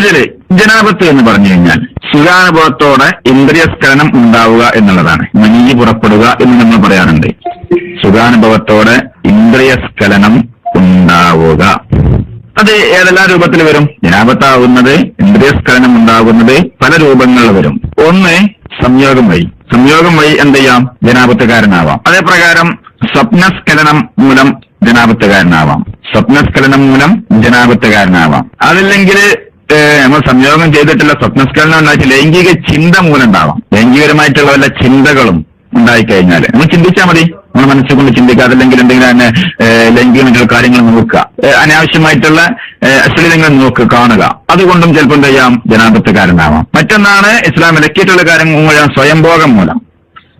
ഇതിൽ ജനാപത്ത് എന്ന് പറഞ്ഞു കഴിഞ്ഞാൽ സുഖാനുഭവത്തോടെ ഇന്ദ്രിയസ്കലനം ഉണ്ടാവുക എന്നുള്ളതാണ്. മനീ പുറപ്പെടുക എന്ന് നമ്മൾ പറയാറുണ്ട്. സുഖാനുഭവത്തോടെ ഇന്ദ്രിയസ്കലനം ഉണ്ടാവുക. അത് ഏതെല്ലാം രൂപത്തിൽ വരും? ജനാപത്താവുന്നത് ഇന്ദ്രിയസ്കലനം ഉണ്ടാകുന്നത് പല രൂപങ്ങളിൽ വരും. ഒന്ന് സംയോഗം വഴി. സംയോഗം വഴി എന്ത് ചെയ്യാം? ജനാപത്തുകാരനാവാം. അതേപ്രകാരം സ്വപ്നസ്ഖലനം മൂലം ജനാപത്തുകാരനാവാം. സ്വപ്നസ്ഖലനം മൂലം ജനാപത്തുകാരനാവാം. അതല്ലെങ്കിൽ ഏഹ്, നമ്മൾ സംയോഗം ചെയ്തിട്ടുള്ള സ്വപ്നസ്കലനം ഉണ്ടായിട്ട് ലൈംഗിക ചിന്ത മൂലം ഉണ്ടാവാം. ലൈംഗികപരമായിട്ടുള്ള വല്ല ചിന്തകളും ഉണ്ടായിക്കഴിഞ്ഞാൽ നമ്മൾ ചിന്തിച്ചാൽ മതി. നമ്മൾ മനസ്സുകൊണ്ട് ചിന്തിക്കുക അതല്ലെങ്കിൽ എന്തെങ്കിലും തന്നെ ലൈംഗികമായിട്ടുള്ള കാര്യങ്ങൾ നോക്കുക. അനാവശ്യമായിട്ടുള്ള അശ്ലീലങ്ങൾ നോക്കുക കാണുക. അതുകൊണ്ടും ചിലപ്പോൾ എന്ത് ചെയ്യാം? ജനാധിപത്യകാരനാവാം മറ്റൊന്നാണ് ഇസ്ലാം വിലക്കിയിട്ടുള്ള കാര്യം മൂലം സ്വയംഭോഗം മൂലം.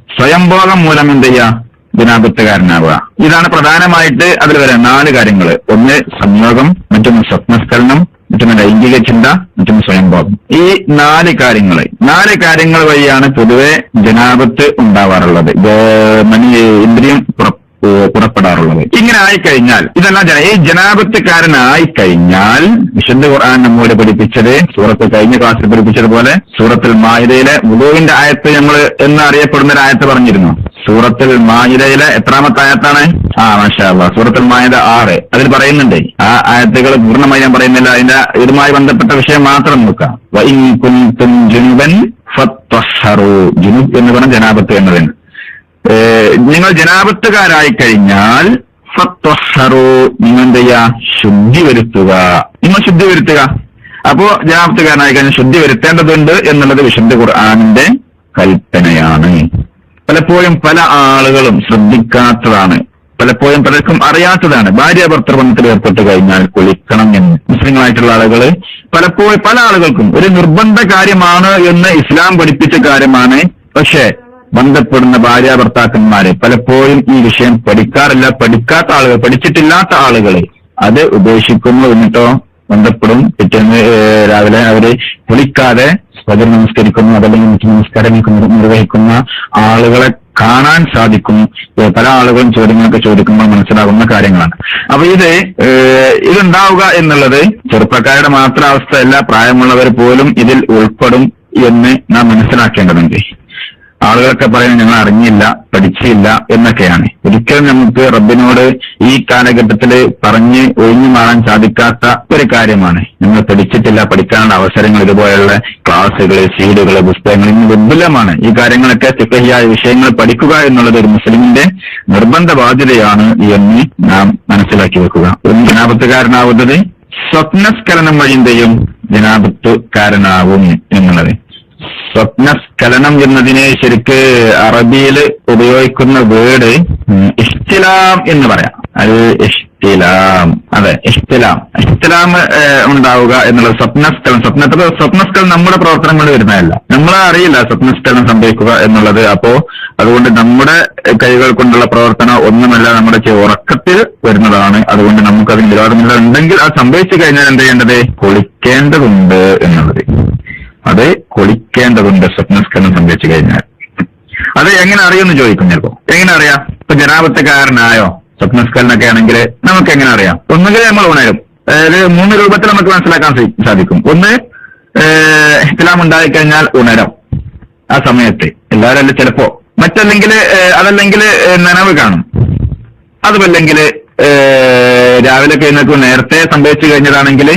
സ്വയംഭോഗം മൂലം എന്ത് ചെയ്യുക ജനാധിപത്യകാരനാവുക ഇതാണ് പ്രധാനമായിട്ട് അതിൽ വരാൻ നാല് കാര്യങ്ങൾ ഒന്ന് സംയോഗം. മറ്റൊന്ന് സ്വപ്നസ്ഖലനം മറ്റൊന്ന് ലൈംഗിക ചിന്ത മറ്റൊന്ന് സ്വയംബോധം ഈ നാല് കാര്യങ്ങൾ നാല് കാര്യങ്ങൾ വഴിയാണ് പൊതുവെ ജനാപത്ത് ഉണ്ടാവാറുള്ളത്. മനി ഇന്ദ്രിയം പുറപ്പെടാറുള്ളത്. ഇങ്ങനെ ആയിക്കഴിഞ്ഞാൽ ഇതെല്ലാം ഈ ജനാപത്തുകാരനായി കഴിഞ്ഞാൽ വിശുദ്ധ ഖുർആൻ നമ്മോട് പഠിപ്പിച്ചത് സൂറത്ത് കഴിഞ്ഞ ക്ലാസ്സിൽ പഠിപ്പിച്ചതുപോലെ സൂറത്തിൽ മായതയിലെ മുഖുവിന്റെ ആയത്ത് നമ്മൾ എന്ന് അറിയപ്പെടുന്ന ഒരു ആയത്ത് പറഞ്ഞിരുന്നു. സൂറത്തുൽ മാഹിതയിലെ എത്രാമത്തെ ആയത്താണ്? ആ മാഷാ സൂറത്തിൽ മായിദ ആറ്. അതിൽ പറയുന്നുണ്ട് ആ ആയത്തുകൾ പൂർണമായി ഞാൻ പറയുന്നില്ല. അതിന്റെ ഇതുമായി ബന്ധപ്പെട്ട വിഷയം മാത്രം നോക്കാം. ജുനുബ് എന്ന് പറഞ്ഞ ജനാപത്ത് എന്നതിന്. നിങ്ങൾ ജനാപത്തുകാരായി കഴിഞ്ഞാൽ നിങ്ങൾ എന്ത് ശുദ്ധി വരുത്തുക. നിങ്ങൾ ശുദ്ധി വരുത്തുക. അപ്പോ ജനാപത്തുകാരനായി കഴിഞ്ഞാൽ ശുദ്ധി വരുത്തേണ്ടതുണ്ട് എന്നുള്ളത് വിശുദ്ധ ഖുർആാനിന്റെ കൽപ്പനയാണ്. പലപ്പോഴും പല ആളുകളും ശ്രദ്ധിക്കാത്തതാണ്. പലപ്പോഴും പലർക്കും അറിയാത്തതാണ്. ഭാര്യ ഭർത്തൃബന്ധത്തിൽ ഏർപ്പെട്ട് കഴിഞ്ഞാൽ കുളിക്കണം എന്ന്. മുസ്ലിങ്ങളായിട്ടുള്ള ആളുകൾ പലപ്പോഴും പല ആളുകൾക്കും ഒരു നിർബന്ധ കാര്യമാണ് എന്ന് ഇസ്ലാം പഠിപ്പിച്ച കാര്യമാണ്. പക്ഷേ ബന്ധപ്പെടുന്ന ഭാര്യ ഭർത്താക്കന്മാരെ പലപ്പോഴും ഈ വിഷയം പഠിക്കാറില്ല പഠിക്കാത്ത ആളുകൾ പഠിച്ചിട്ടില്ലാത്ത ആളുകൾ അത് ഉപേക്ഷിക്കുന്നു എന്നിട്ടോ? ബന്ധപ്പെടും. പിറ്റേന്ന് രാവിലെ അവർ വിളിക്കാതെ സ്വജർ നമസ്കരിക്കുന്നു അതല്ലെങ്കിൽ മറ്റു നമസ്കാരങ്ങൾക്ക് നിർവഹിക്കുന്ന ആളുകളെ കാണാൻ സാധിക്കും. പല ആളുകളും ചോദ്യങ്ങളൊക്കെ ചോദിക്കുമ്പോൾ മനസ്സിലാകുന്ന കാര്യങ്ങളാണ്. അപ്പൊ ഇത് ഇതുണ്ടാവുക എന്നുള്ളത് ചെറുപ്പക്കാരുടെ മാത്രം അവസ്ഥയല്ല പ്രായമുള്ളവർ പോലും ഇതിൽ ഉൾപ്പെടും എന്ന് നാം മനസ്സിലാക്കേണ്ടതുണ്ട്. ആളുകളൊക്കെ പറയുന്നത് ഞങ്ങൾ അറിഞ്ഞില്ല പഠിച്ചില്ല എന്നൊക്കെയാണ്. ഒരിക്കലും നമുക്ക് റബ്ബിനോട് ഈ കാലഘട്ടത്തിൽ പറഞ്ഞ് ഒഴിഞ്ഞു മാറാൻ സാധിക്കാത്ത ഒരു കാര്യമാണ്. നമ്മൾ പഠിച്ചിട്ടില്ല പഠിക്കാനുള്ള അവസരങ്ങൾ ഇതുപോലെയുള്ള ക്ലാസ്സുകൾ സീഡുകൾ പുസ്തകങ്ങൾ ഇന്ന് വിപുലമാണ് ഈ കാര്യങ്ങളൊക്കെ തിക്കഹിയായ വിഷയങ്ങൾ പഠിക്കുക എന്നുള്ളത് ഒരു മുസ്ലിമിന്റെ നിർബന്ധ ബാധ്യതയാണ് എന്ന് നാം മനസ്സിലാക്കി വെക്കുക. ഒരു ജനാപത്തുകാരനാവുന്നത് സ്വപ്നസ്കരണം വഴി എന്ത് ജനാപത്തുകാരനാവും എന്നുള്ളത്. സ്വപ്നസ്ഖലനം എന്നതിനെ ശരിക്ക് അറബിയിൽ ഉപയോഗിക്കുന്ന വേർഡ് ഇഷ്തിലാം എന്ന് പറയാം. അത് ഇഷ്തിലാം അതെ ഇഷ്തിലാം ഏഹ്, ഉണ്ടാവുക എന്നുള്ളത് സ്വപ്നസ്ഖലനം സ്വപ്നത്തിൽ സ്വപ്നസ്ഖലനം നമ്മുടെ പ്രവർത്തനങ്ങളിൽ വരുന്നതല്ല. നമ്മളെ അറിയില്ല സ്വപ്നസ്ഖലനം സംഭവിക്കുക എന്നുള്ളത്. അപ്പോ അതുകൊണ്ട് നമ്മുടെ കൈകൾ കൊണ്ടുള്ള പ്രവർത്തനം ഒന്നുമല്ല നമ്മുടെ ഉറക്കത്തിൽ വരുന്നതാണ്. അതുകൊണ്ട് നമുക്കതിന് വിരോധമില്ല ഉണ്ടെങ്കിൽ അത് സംഭവിച്ചു കഴിഞ്ഞാൽ എന്ത് ചെയ്യേണ്ടത്? കുളിക്കേണ്ടതുണ്ട് എന്നുള്ളത്. അത് കൊളിക്കേണ്ടതുണ്ട് സ്വപ്നസ്കരണം സംഭവിച്ചു കഴിഞ്ഞാൽ. അത് എങ്ങനെ അറിയുമെന്ന് ചോദിക്കും ചിലപ്പോ. എങ്ങനെ അറിയാം? ഇപ്പൊ ജനാപത്തക്കാരനായോ? സ്വപ്നസ്കലനൊക്കെ ആണെങ്കിൽ നമുക്ക് എങ്ങനെ അറിയാം? ഒന്നുകിൽ നമ്മൾ ഉണരും. അതായത് മൂന്ന് രൂപത്തിൽ നമുക്ക് മനസ്സിലാക്കാൻ സാധിക്കും. ഒന്ന് ഇസ്ലാം ഉണ്ടായിക്കഴിഞ്ഞാൽ ഉണരും. ആ സമയത്ത്. എല്ലാവരും അല്ല ചിലപ്പോ? മറ്റല്ലെങ്കിൽ അതല്ലെങ്കിൽ നനവ് കാണും. അതുമല്ലെങ്കിൽ രാവിലെ കഴിഞ്ഞപ്പോൾ നേരത്തെ സംഭവിച്ചു കഴിഞ്ഞതാണെങ്കിൽ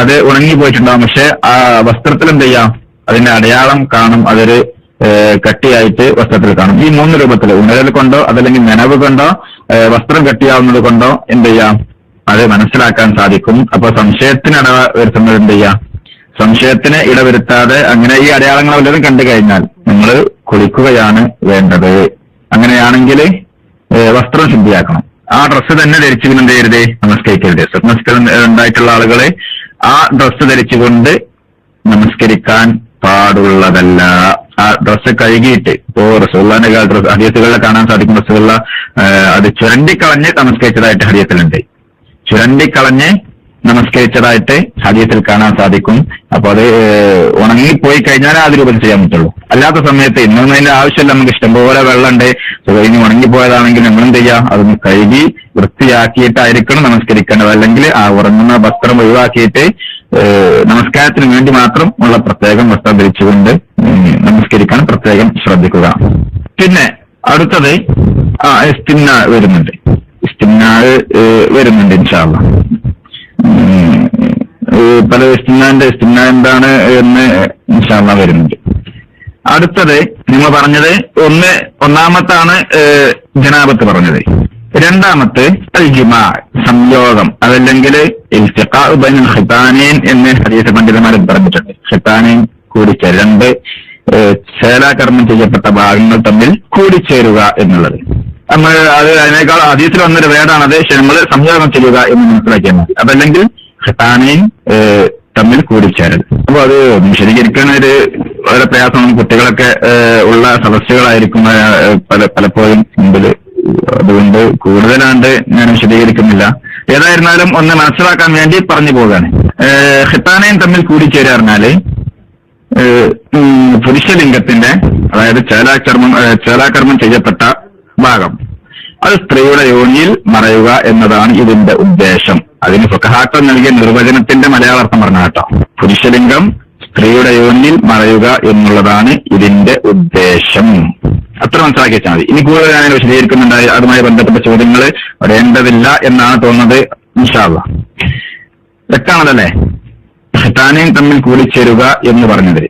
അത് ഉണങ്ങി പോയിട്ടുണ്ടാവും പക്ഷെ ആ വസ്ത്രത്തിൽ എന്ത് ചെയ്യാം അതിന്റെ അടയാളം കാണും. അതൊരു കട്ടിയായിട്ട് വസ്ത്രത്തിൽ കാണും. ഈ മൂന്ന് രൂപത്തിൽ ഉണരൽ കൊണ്ടോ അതല്ലെങ്കിൽ നനവ് കൊണ്ടോ വസ്ത്രം കട്ടിയാവുന്നത് കൊണ്ടോ എന്ത് ചെയ്യാം അത് മനസ്സിലാക്കാൻ സാധിക്കും. അപ്പൊ സംശയത്തിന് ഇട വരുത്തുന്നത് എന്ത് ചെയ്യാം സംശയത്തിന് ഇടവരുത്താതെ അങ്ങനെ ഈ അടയാളങ്ങൾ വല്ലതും കണ്ടു കഴിഞ്ഞാൽ നിങ്ങൾ കുളിക്കുകയാണ് വേണ്ടത്. അങ്ങനെയാണെങ്കിൽ വസ്ത്രം ശുദ്ധിയാക്കണം. ആ ഡ്രസ്സ് തന്നെ ധരിച്ചു പിന്നെ എന്ത് ചെയ്യരുത് നമസ്കരിക്കരുത്. സ്വപ്നസ്കരം ഉണ്ടായിട്ടുള്ള ആളുകളെ ആ ഡ്രസ്സ് ധരിച്ചുകൊണ്ട് നമസ്കരിക്കാൻ പാടുള്ളതല്ല. ആ ഡ്രസ്സ് കഴുകിയിട്ട് ഇപ്പോ റസൂള്ളാന്റെ ഡ്രസ് ഹരിയത്തുകളിൽ കാണാൻ സാധിക്കും റസൂള്ള അത് ചുരണ്ടിക്കളഞ്ഞ് നമസ്കരിച്ചതായിട്ട് ഹരിയത്തിലുണ്ട് ചുരണ്ടിക്കളഞ്ഞ് നമസ്കരിച്ചതായിട്ട് ഹദീസിൽ കാണാൻ സാധിക്കും. അപ്പൊ അത് ഉണങ്ങിപ്പോയി കഴിഞ്ഞാലേ അത് രൂപത്തിൽ ചെയ്യാൻ പറ്റുള്ളൂ. അല്ലാത്ത സമയത്ത് ഇന്നൊന്നും അതിന്റെ ആവശ്യമില്ല. നമുക്ക് ഇഷ്ടംപോലെ വെള്ളമുണ്ട്. ഇനി ഉണങ്ങിപ്പോയതാണെങ്കിൽ നമ്മൾ എന്ത് ചെയ്യാം? അതൊന്ന് കഴുകി വൃത്തിയാക്കിയിട്ടായിരിക്കണം നമസ്കരിക്കേണ്ടത്. അല്ലെങ്കിൽ ആ ഉറങ്ങുന്ന വസ്ത്രം ഒഴിവാക്കിയിട്ട് നമസ്കാരത്തിന് വേണ്ടി മാത്രം ഉള്ള പ്രത്യേകം വസ്ത്രം ധരിച്ചുകൊണ്ട് നമസ്കരിക്കാൻ പ്രത്യേകം ശ്രദ്ധിക്കുക. പിന്നെ അടുത്തത് ആ ഇസ്തിന്ന വരുന്നുണ്ട്. ഇസ്തിന്നാൾ വരുന്നുണ്ട് ഇൻഷാല്ല പല വെസ്റ്റിൻലാൻഡ് എന്താണ് എന്ന് ഇൻഷാല്ല വരുന്നുണ്ട്. അടുത്തത് നിങ്ങൾ പറഞ്ഞത് ഒന്ന് ഒന്നാമത്താണ് ജനാപത്ത് പറഞ്ഞത്. രണ്ടാമത്തെ അൽജിമ സംയോഗം അതല്ലെങ്കിൽ ഖിതാനീൻ എന്ന് ഹദീസ് പണ്ഡിതന്മാർ പറഞ്ഞിട്ടുണ്ട്. ഖിതാനീൻ കൂടിച്ചേരുക രണ്ട് ഏഹ്, ചേലാകർമ്മം ചെയ്യപ്പെട്ട ഭാഗങ്ങൾ തമ്മിൽ കൂടിച്ചേരുക എന്നുള്ളത്. നമ്മൾ അത് അതിനേക്കാൾ ഹദീസിൽ വന്നൊരു വേടാണ് അത് നമ്മൾ സംയോഗം ചെയ്യുക എന്ന് മനസ്സിലാക്കിയാൽ മതി. അതല്ലെങ്കിൽ ഖിതാനീൻ തമ്മിൽ കൂടിച്ചേരൽ അപ്പൊ അത് വിശദീകരിക്കാൻ ഒരു വളരെ പ്രയാസമാണ് കുട്ടികളൊക്കെ ഉള്ള സദസ്സുകളായിരിക്കും പല പലപ്പോഴും മുമ്പിൽ അതുകൊണ്ട് കൂടുതലാണ്ട് ഞാൻ വിശദീകരിക്കുന്നില്ല. ഏതായിരുന്നാലും ഒന്ന് മനസ്സിലാക്കാൻ വേണ്ടി പറഞ്ഞു പോവുകയാണ്. ഹിത്താനയും ഖിത്താനയും തമ്മിൽ കൂടിച്ചേരാറിഞ്ഞാൽ പുരുഷലിംഗത്തിന്റെ അതായത് ചേലാചർമ്മം ചേലാകർമ്മം ചെയ്യപ്പെട്ട ഭാഗം. അത് സ്ത്രീയുടെ യോനിയിൽ മറയുക എന്നതാണ് ഇതിന്റെ ഉദ്ദേശം. അതിന് ഫുഖഹാക്കൾ നൽകിയ നിർവചനത്തിന്റെ മലയാളാർത്ഥം പറഞ്ഞ കേട്ടോ. പുരുഷലിംഗം സ്ത്രീയുടെ യോനിയിൽ മറയുക എന്നുള്ളതാണ് ഇതിന്റെ ഉദ്ദേശം. അത്ര മനസ്സിലാക്കി വെച്ചാൽ മതി. ഇനി കൂടുതൽ ഞാൻ വിശദീകരിക്കുന്നുണ്ടായി. അതുമായി ബന്ധപ്പെട്ട ചോദ്യങ്ങൾ വരേണ്ടതില്ല എന്നാണ് തോന്നുന്നത്. നിഷാദ വ്യക്തമാണല്ലേ ഭട്ടാനയും തമ്മിൽ കൂടിച്ചേരുക എന്ന് പറഞ്ഞത്.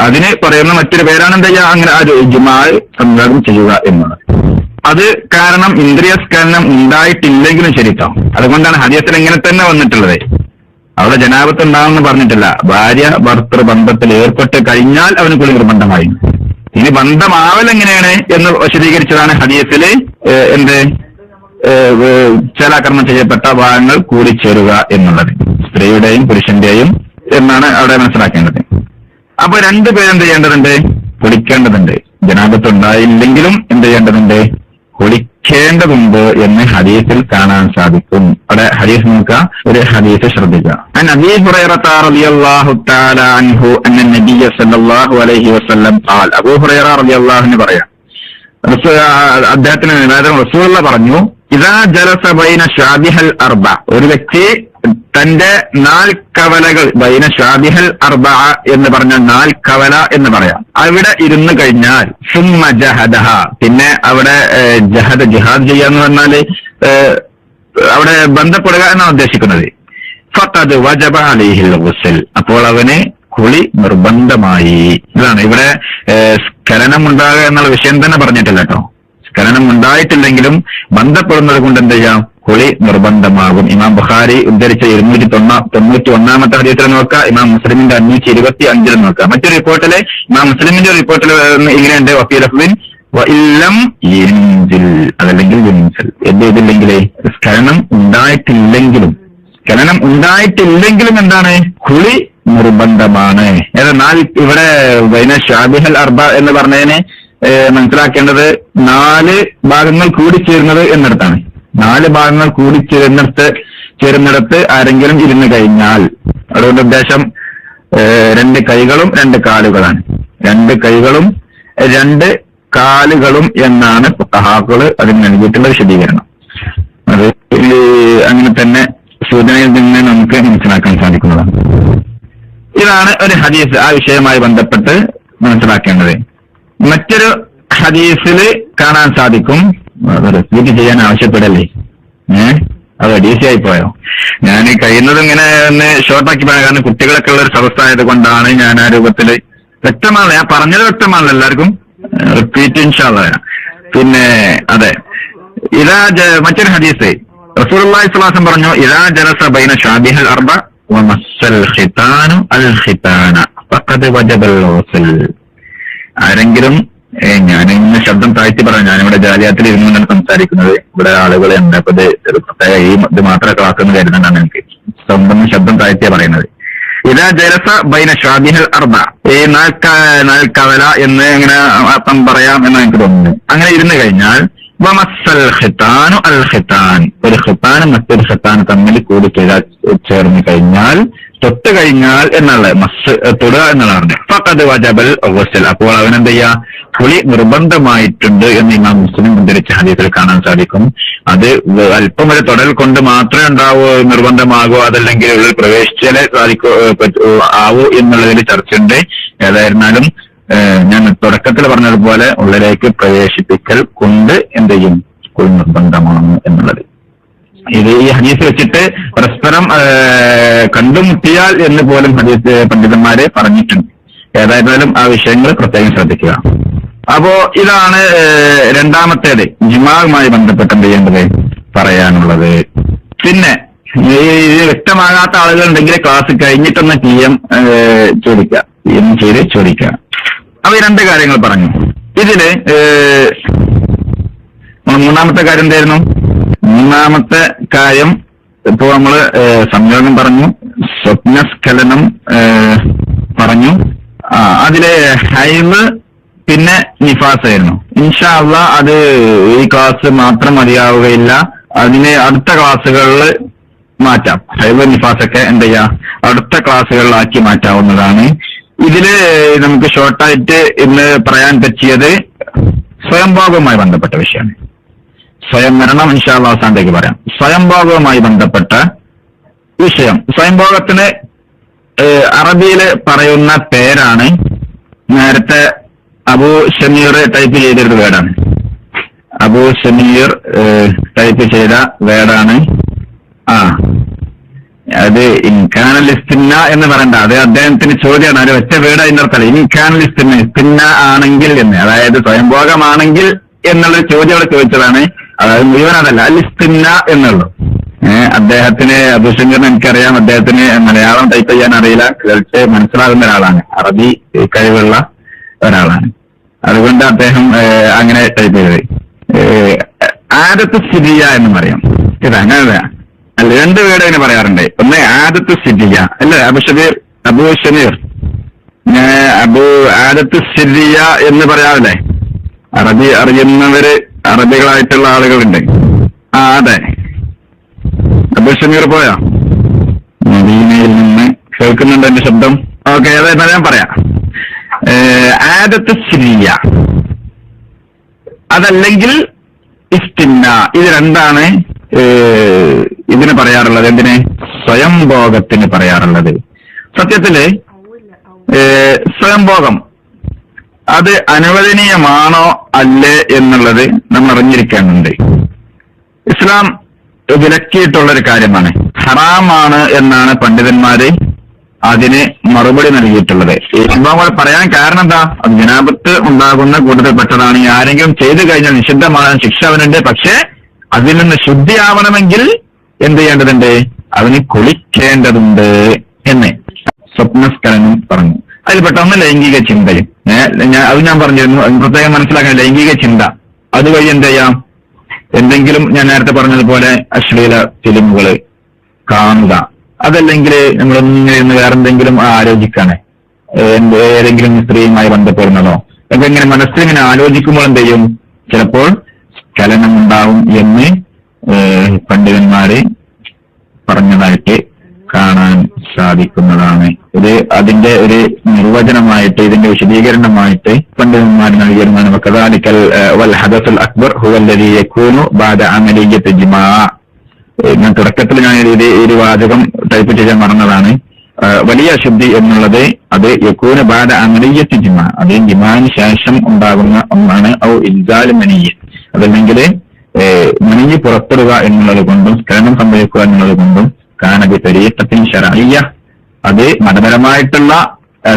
അതിന് പറയുന്ന മറ്റൊരു പേരാണ് എന്താ അങ്ങനെ ആ ജുമാൽ സംവാദം ചെയ്യുക എന്നുള്ളത് അത് കാരണം ഇന്ദ്രിയ സ്കലനം ഉണ്ടായിട്ടില്ലെങ്കിലും ശരിട്ടോ. അതുകൊണ്ടാണ് ഹദീസിൽ ഇങ്ങനെ തന്നെ വന്നിട്ടുള്ളത്. അവിടെ ജനാപത്ത് ഉണ്ടാവുമെന്ന് പറഞ്ഞിട്ടില്ല. ഭാര്യ ഭർത്തൃ ബന്ധത്തിൽ ഏർപ്പെട്ട് കഴിഞ്ഞാൽ അവന് കുളി നിർബന്ധമായി ഇനി ബന്ധമാവൽ എങ്ങനെയാണ് എന്ന് വിശദീകരിച്ചതാണ് ഹദീസിൽ ഏഹ്, എന്ത്? ഏഹ്, ചേലാകർമ്മം ചെയ്യപ്പെട്ട ഭാഗങ്ങൾ കൂടിച്ചേരുക എന്നുള്ളത്. സ്ത്രീയുടെയും പുരുഷന്റെയും എന്നാണ് അവിടെ മനസ്സിലാക്കേണ്ടത്. അപ്പൊ രണ്ടുപേരെന്ത് ചെയ്യേണ്ടതുണ്ട്? കുളിക്കേണ്ടതുണ്ട് ജനാപത്ത് ഉണ്ടായില്ലെങ്കിലും എന്ത് ചെയ്യേണ്ടതുണ്ട്? കുളിക്കേണ്ടതുണ്ട് എന്ന് ഹദീസിൽ കാണാൻ സാധിക്കും. അവിടെ ഹദീസ് നോക്കുക ഒരു ഹദീസ് ശ്രദ്ധിക്കുക. പറയാം. അദ്ദേഹത്തിന് റസൂലുള്ള പറഞ്ഞു ഇതാ ജലസ ബൈന ഷാബിഹൽ അർബ. ഒരു വ്യക്തി തന്റെ നാല് കവലകൾ ബൈന ഷാബിഹൽ അർബ എന്ന് പറഞ്ഞ നാല് കവല എന്ന് പറയാം. അവിടെ ഇരുന്ന് കഴിഞ്ഞാൽ സുമ്മ ജഹദഹ. പിന്നെ അവിടെ ജഹദ് ജഹദ ചെയ്യാന്ന് പറഞ്ഞാൽ പറഞ്ഞാൽ അവിടെ ബന്ധപ്പെടുക എന്നാണ് ഉദ്ദേശിക്കുന്നത്. ഫത്തത് വജബ അലിഹിൽ ഗുസ്ൽ. അപ്പോൾ അവന് കുളി നിർബന്ധമായി. ഇതാണ് ഇവിടെ സ്ഖലനം ഉണ്ടാകുക എന്നുള്ള വിഷയം തന്നെ പറഞ്ഞിട്ടില്ല കേട്ടോ. സ്ഖലനം ഉണ്ടായിട്ടില്ലെങ്കിലും ബന്ധപ്പെടുന്നത് കൊണ്ട് എന്ത് ചെയ്യാം? കുളി നിർബന്ധമാകും. ഇമാം ബുഖാരി ഉദ്ധരിച്ച ഇരുന്നൂറ്റി തൊണ്ണ തൊണ്ണൂറ്റി ഒന്നാമത്തെ ഹദീസിൽ നോക്കുക ഇമാം മുസ്ലിമിന്റെ അഞ്ഞൂറ്റി ഇരുപത്തി അഞ്ചിൽ നോക്കുക. മറ്റൊരു റിപ്പോർട്ടിൽ ഇമാം മുസ്ലിമിന്റെ റിപ്പോർട്ടിൽ ഇങ്ങനെയുണ്ട്. യൻസിൽ അതല്ലെങ്കിൽ എന്ത് ചെയ്തില്ലെങ്കിലേ? സ്ഖലനം ഉണ്ടായിട്ടില്ലെങ്കിലും. ഖനനം ഉണ്ടായിട്ടില്ലെങ്കിലും എന്താണ്? കുളി നിർബന്ധമാണ്. എന്നാൽ ഇവിടെ ഷാബിഹൽ അർബ എന്ന് പറഞ്ഞതിനെ മനസ്സിലാക്കേണ്ടത് നാല് ഭാഗങ്ങൾ കൂടിച്ചേരുന്നത് എന്നിടത്താണ്. നാല് ഭാഗങ്ങൾ കൂടിച്ചേരുന്നിടത്ത് ചേരുന്നിടത്ത് ആരെങ്കിലും ഇരുന്ന് കഴിഞ്ഞാൽ അതുകൊണ്ട് ഉദ്ദേശം രണ്ട് കൈകളും രണ്ട് കാലുകളാണ്. രണ്ട് കൈകളും രണ്ട് കാലുകളും എന്നാണ് ഫുഖഹാക്കൾ അതിന് നൽകിയിട്ടുള്ള വിശദീകരണം. അത് അങ്ങനെ തന്നെ സൂചനയിൽ നിന്ന് നമുക്ക് മനസ്സിലാക്കാൻ സാധിക്കുന്നതാണ്. ഇതാണ് ഒരു ഹദീസ് ആ വിഷയവുമായി ബന്ധപ്പെട്ട് മനസ്സിലാക്കേണ്ടത്. മറ്റൊരു ഹദീസിൽ കാണാൻ സാധിക്കും. റിപ്പീറ്റ് ചെയ്യാൻ ആവശ്യപ്പെടല്ലേ? ഏ? അത് ഡീസി ആയി പോയോ? ഞാൻ കഴിയുന്നതും ഇങ്ങനെ ഒന്ന് ഷോർട്ടാക്കി പറയാം കാരണം കുട്ടികളൊക്കെ ഉള്ള ഒരു സദസ്സായത് കൊണ്ടാണ് ഞാൻ ആ രൂപത്തിൽ വ്യക്തമാണല്ലോ. ഞാൻ പറഞ്ഞത് വ്യക്തമാണല്ലോ എല്ലാവർക്കും. റിപ്പീറ്റ് ഇൻഷാല്ല പിന്നെ അതെ. ഇതാ മറ്റൊരു ഹദീസ്. റസൂലുള്ളാഹി സ്വല്ലല്ലാഹു പറഞ്ഞു ഇതാ ജലസ ബൈന ഷാബിഹൽ അർബ വമസ്സൽ ഖിതാനു അൽ ഖിതാന ഫഖദ് വജബൽ ആരെങ്കിലും ഞാനിങ്ങനെ ശബ്ദം താഴ്ത്തി പറയാം ഞാനിവിടെ ജാലിയാത്തിൽ ഇരുന്നുകൊണ്ടാണ് സംസാരിക്കുന്നത്. ഇവിടെ ആളുകൾ ഉണ്ട്. അപ്പൊ പ്രത്യേക ഈ ഇത് മാത്രമേ ക്ലാസ് കരുതുന്നതാണ് എനിക്ക്. സ്വന്തം ശബ്ദം താഴ്ത്തിയാ പറയുന്നത്. ഇതാ ജലസ ബൈന ഷാദിഹൽ അർബ. ഈ നാൽക്ക നാൽക്കവല എന്ന് ഇങ്ങനെ അർത്ഥം പറയാം എന്ന് എനിക്ക് തോന്നുന്നു. അങ്ങനെ ഇരുന്ന് കഴിഞ്ഞാൽ ഒരു ഖിത്താനും മറ്റൊരു ഖിത്താനും തമ്മിൽ കൂടി ചേർന്ന് കഴിഞ്ഞാൽ തൊട്ട് കഴിഞ്ഞാൽ എന്നുള്ള മസ് തൊടുക എന്നുള്ളതാണ്. ഫഖദ് വജബൽ ഗുസ്ൽ അപ്പോൾ അവൻ എന്ത് ചെയ്യാ കുളി നിർബന്ധമായിട്ടുണ്ട് എന്ന് ഇമാം മുസ്ലിം ഉദ്ധരിച്ച ഹദീസിൽ കാണാൻ സാധിക്കും. അത് അല്പം ഒരു തൊടൽ കൊണ്ട് മാത്രമേ ഉണ്ടാവോ നിർബന്ധമാകൂ അതല്ലെങ്കിൽ ഉള്ളിൽ പ്രവേശിച്ചാലേ സാധിക്കൂ ആവോ എന്നുള്ളതിൽ ചർച്ചയുണ്ട്. ഏതായിരുന്നാലും ഞാൻ തുടക്കത്തിൽ പറഞ്ഞതുപോലെ ഉള്ളിലേക്ക് പ്രവേശിപ്പിക്കൽ കൊണ്ട് എന്ത് ചെയ്യും? സ്കൂൾ നിർബന്ധമാണ് എന്നുള്ളത്. ഇത് ഈ ഹദീസ് വെച്ചിട്ട് പരസ്പരം കണ്ടുമുട്ടിയാൽ എന്ന് പോലും ഹദീസ് പണ്ഡിതന്മാരെ പറഞ്ഞിട്ടുണ്ട്. ഏതായിരുന്നാലും ആ വിഷയങ്ങൾ പ്രത്യേകം ശ്രദ്ധിക്കുക. അപ്പോ ഇതാണ് രണ്ടാമത്തേത്. ജിമാവുമായി ബന്ധപ്പെട്ട് എന്ത് ചെയ്യേണ്ടത്? പറയാനുള്ളത്. പിന്നെ വ്യക്തമാകാത്ത ആളുകൾ ഉണ്ടെങ്കിൽ ക്ലാസ് കഴിഞ്ഞിട്ടൊന്ന് ടി എം ചോദിക്കാം. ടി എം ചെയ്ത് ചോദിക്കാം. ഈ രണ്ട് കാര്യങ്ങൾ പറഞ്ഞു. ഇതിൽ മൂന്നാമത്തെ കാര്യം എന്തായിരുന്നു? മൂന്നാമത്തെ കാര്യം ഇപ്പോ നമ്മൾ സംയോഗം പറഞ്ഞു. സ്വപ്നസ്ഖലനം പറഞ്ഞു. ആ അതിലെ ഹൈവ് പിന്നെ നിഫാസ് ആയിരുന്നു ഇൻഷാ അള്ളാ അത് ഈ ക്ലാസ് മാത്രം മതിയാവുകയില്ല. അതിന് അടുത്ത ക്ലാസ്സുകളിൽ മാറ്റാം. സൈബർ നിഫാസ് ഒക്കെ എന്ത് ചെയ്യാം? അടുത്ത ക്ലാസ്സുകളിലാക്കി മാറ്റാവുന്നതാണ്. ഇതിൽ നമുക്ക് ഷോർട്ടായിട്ട് ഇന്ന് പറയാൻ പറ്റിയത് സ്വയംഭോഗവുമായി ബന്ധപ്പെട്ട വിഷയമാണ്. സ്വയം മരണം ഇൻഷാല്ല അവസാനത്തേക്ക് പറയാം. സ്വയംഭോഗവുമായി ബന്ധപ്പെട്ട വിഷയം. സ്വയംഭോഗത്തിന് അറബിയിൽ പറയുന്ന പേരാണ് നേരത്തെ അബു ഷമീർ ടൈപ്പ് ചെയ്തൊരു വേർഡാണ് അബു ഷമീർ ടൈപ്പ് ചെയ്ത വേർഡാണ് ആ. അത് ഇസ്തിന്ന എന്ന് പറയണ്ട. അത് അദ്ദേഹത്തിന് ചോദ്യമാണ്. അത് ഒറ്റ വേർഡ് അതിന്റെ അർത്ഥമല്ല. ഇൻകാനൽ ഇസ്തിന്ന ഇസ്തിന്ന ആണെങ്കിൽ എന്ന്. അതായത് സ്വയംഭോഗമാണെങ്കിൽ എന്നുള്ള ചോദ്യം അവിടെ ചോദിച്ചതാണ്. അതായത് മുഴുവൻ അതല്ല. അൽ ഇസ്തിന്ന എന്നുള്ളൂ. ഏഹ് അദ്ദേഹത്തിന് അഭിഷേകം എനിക്കറിയാം. അദ്ദേഹത്തിന് മലയാളം ടൈപ്പ് ചെയ്യാൻ അറിയില്ല. കേൾച്ച് മനസ്സിലാകുന്ന ഒരാളാണ്. അറബി കഴിവുള്ള ഒരാളാണ്. അതുകൊണ്ട് അദ്ദേഹം അങ്ങനെ ടൈപ്പ് ചെയ്തത്. ഏഹ്, ആദത്ത് സ്ഥിതിയ എന്ന് പറയും. ഇത് അങ്ങനെ അല്ല രണ്ട് പേര് അതിന് പറയാറുണ്ട്. ഒന്ന് ആദത്ത് സിദ്ധിയ അല്ല അബു ഷബീർ അബു ഷമീർ. അബു ആദത്ത് സിദ്ധിയ എന്ന് പറയാറില്ലേ? അറബി അറിയുന്നവര് അറബികളായിട്ടുള്ള ആളുകളുണ്ട്. ആ അതെ. അബു ഷമീർ പോയോ? മദീനയിൽ നിന്ന് കേൾക്കുന്നുണ്ട് എന്റെ ശബ്ദം? ഓക്കെ അതെ ഞാൻ പറയാം. ആദത്ത് സിരിയ അതല്ലെങ്കിൽ ഇസ്തിന്ന. ഇത് രണ്ടാണ് ഇതിന് പറയാറുള്ളത് എന്തിനെ? സ്വയംഭോഗത്തിന് പറയാറുള്ളത്. സത്യത്തിൽ സ്വയംഭോഗം അത് അനുവദനീയമാണോ അല്ലേ എന്നുള്ളത് നമ്മൾ അറിഞ്ഞിരിക്കേണ്ടതുണ്ട് ഇസ്ലാം വിലക്കിയിട്ടുള്ള ഒരു കാര്യമാണ്. ഹറാമാണ് എന്നാണ് പണ്ഡിതന്മാര് അതിന് മറുപടി നൽകിയിട്ടുള്ളത്. ഈ പറയാൻ കാരണം എന്താ? അത് ജനാപത്ത് ഉണ്ടാകുന്ന കൂട്ടത്തിൽപ്പെട്ടതാണ്. ആരെങ്കിലും ചെയ്തു കഴിഞ്ഞാൽ നിഷിദ്ധമാകാൻ ശിക്ഷ അവനുണ്ട്. പക്ഷേ അതിൽ നിന്ന് ശുദ്ധിയാവണമെങ്കിൽ എന്ത് ചെയ്യേണ്ടതുണ്ട്? അവന് കുളിക്കേണ്ടതുണ്ട് എന്ന് സ്വപ്നസ്കലനം പറഞ്ഞു. അതിൽ പെട്ടെന്ന് ലൈംഗിക ചിന്തയും അത് ഞാൻ പറഞ്ഞിരുന്നു. പ്രത്യേകം മനസ്സിലാക്കാൻ ലൈംഗിക ചിന്ത. അതുവഴി എന്ത് ചെയ്യാം? എന്തെങ്കിലും ഞാൻ നേരത്തെ പറഞ്ഞതുപോലെ അശ്ലീല ഫിലിമുകൾ കാണുക. അതല്ലെങ്കിൽ നമ്മളൊന്നിങ്ങനെ വേറെന്തെങ്കിലും ആലോചിക്കാനേ എന്തെങ്കിലും ആലോചിക്കാണ് ഏതെങ്കിലും സ്ത്രീയുമായി ബന്ധപ്പെടുന്നതോ. അപ്പൊ ഇങ്ങനെ മനസ്സിലിങ്ങനെ ആലോചിക്കുമ്പോൾ എന്ത് ചെയ്യും? ചിലപ്പോൾ സ്ഖലനം ഉണ്ടാവും എന്ന് പണ്ഡിതന്മാര് പറഞ്ഞതായിട്ട് കാണാൻ സാധിക്കുന്നതാണ്. ഇത് അതിന്റെ ഒരു നിർവചനമായിട്ട് ഇതിന്റെ വിശദീകരണമായിട്ട് പണ്ഡിതന്മാർ നൽകിയിരുന്നതാണ് കഥാലിക്കൽ വൽ വൽ ഹദസുൽ അക്ബർ ഹുവല്ലദീ യകൂനു ബാദ അമലിയ്യത്ത് ജിമാ. ഞാൻ തുടക്കത്തിൽ ഞാൻ ഇത് ഒരു വാചകം ടൈപ്പ് ചെയ്യാൻ മറന്നതാണ് വലിയ അശുദ്ധി എന്നുള്ളത് അത് യക്കൂന ബാദ അമലിയ്യത്ത് ജിമാ. അത് ജിമാന് ശേഷം ഉണ്ടാകുന്ന ഒന്നാണ് ഔ ഇൽസാൽ മനീയ അതല്ലെങ്കിൽ മണിഞ്ഞ് പുറപ്പെടുക എന്നുള്ളത് കൊണ്ടും സ്ഖലനം സംഭവിക്കുക എന്നുള്ളത് കൊണ്ടും കാനബി ശരീരത്തിന് ശരയ്യ അത് മതപരമായിട്ടുള്ള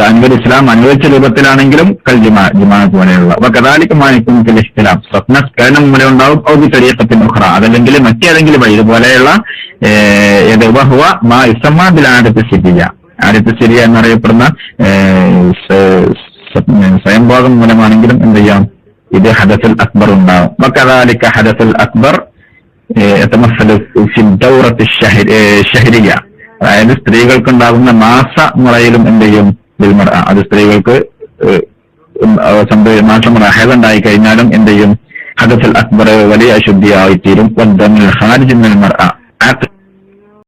അൻവർ ഇസ്ലാം അനുവദിച്ച രൂപത്തിലാണെങ്കിലും കൽ ജിമാ ജിമാ പോലെയുള്ള. അപ്പൊ കഥാലിക്കമായിരിക്കും ഇസ്ലാം. സ്വപ്ന സ്കരണം മൂലം ഉണ്ടാവും ഔദ്യ ശരീരത്തിന് ഉഖ്റ. അതല്ലെങ്കിൽ മറ്റേതെങ്കിലും വഴി ഇതുപോലെയുള്ള ബഹുവ മാ ഇസമ്മാബിൽ ആദ്യത്തെ സിരിയ. ആദ്യത്തെ സിരിയ എന്നറിയപ്പെടുന്ന സ്വയംഭോഗം മൂലമാണെങ്കിലും എന്ത് ചെയ്യാം? ഇത് ഹദസുൽ അക്ബർ ഉണ്ടാവും വക്കദാലിക്ക ഹദസുൽ അക്ബർ ഷഹരിയ അതായത് സ്ത്രീകൾക്കുണ്ടാകുന്ന മാസ മുറയിലും എന്ത് ചെയ്യും ബിൽമറ അത് സ്ത്രീകൾക്ക് മാസമുറ മുറ ഉണ്ടായി കഴിഞ്ഞാലും എന്ത് ചെയ്യും ഹദസൽ അക്ബർ വലിയ അശുദ്ധിയായിത്തീരും മർഅ ആഖ്